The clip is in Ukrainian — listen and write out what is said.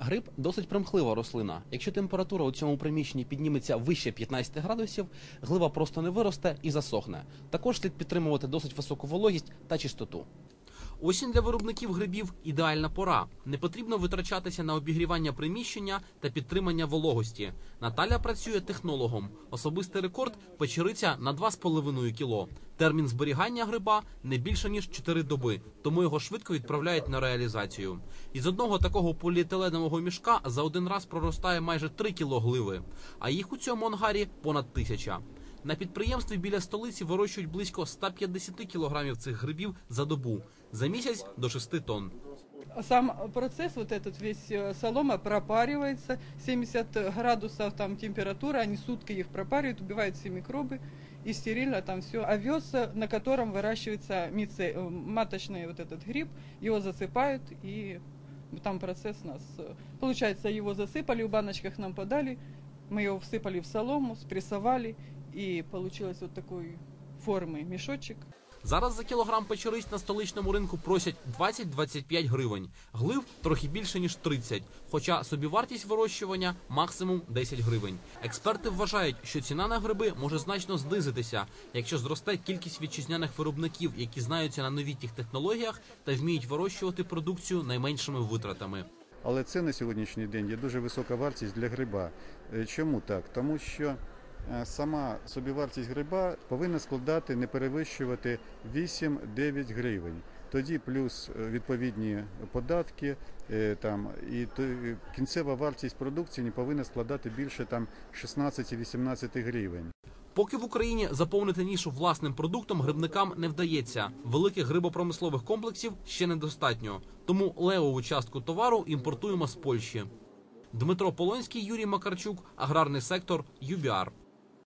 Гриб досить примхлива рослина. Якщо температура у цьому приміщенні підніметься вище 15 градусів, глива просто не виросте і засохне. Також слід підтримувати досить високу вологість та чистоту. Осінь для виробників грибів ідеальна пора. Не потрібно витрачатися на обігрівання приміщення та підтримання вологості. Наталя працює технологом. Особистий рекорд печериця на 2,5 кіло. Термін зберігання гриба не більше ніж 4 доби, тому його швидко відправляють на реалізацію. Із одного такого поліетиленового мішка за один раз проростає майже 3 кіло гливи, а їх у цьому ангарі понад тисяча. На підприємстві біля столиці вирощують близько 150 кілограмів цих грибів за добу, за місяць до 6 тонн. Сам процесс, вот этот весь э, солома пропаривается, 70 градусов там температура, они сутки их пропаривают, убивают все микробы и стерильно там все. Овес, э, на котором выращивается мице, э, маточный вот этот гриб, его засыпают и там процесс у нас. э, Получается, его засыпали, в баночках нам подали, мы его всыпали в солому, спрессовали и получилось вот такой формы мешочек. Зараз за кілограм печериць на столичному ринку просять 20-25 гривень. Глив трохи більше ніж 30, хоча собівартість вирощування максимум 10 гривень. Експерти вважають, що ціна на гриби може значно знизитися, якщо зросте кількість вітчизняних виробників, які знаються на новітніх технологіях та вміють вирощувати продукцію найменшими витратами. Але це на сьогоднішній день є дуже висока вартість для гриба. Е, Чому так? Тому що сама собівартість гриба повинна складати, не перевищувати 8-9 гривень. Тоді плюс е, відповідні податки, е, там і кінцева вартість продукції не повинна складати більше там 16-18 гривень. Поки в Україні заповнити нішу власним продуктом грибникам не вдається. Великих грибопромислових комплексів ще недостатньо. Тому левову частку товару імпортуємо з Польщі. Дмитро Полонський, Юрій Макарчук, аграрний сектор ЮБІАР.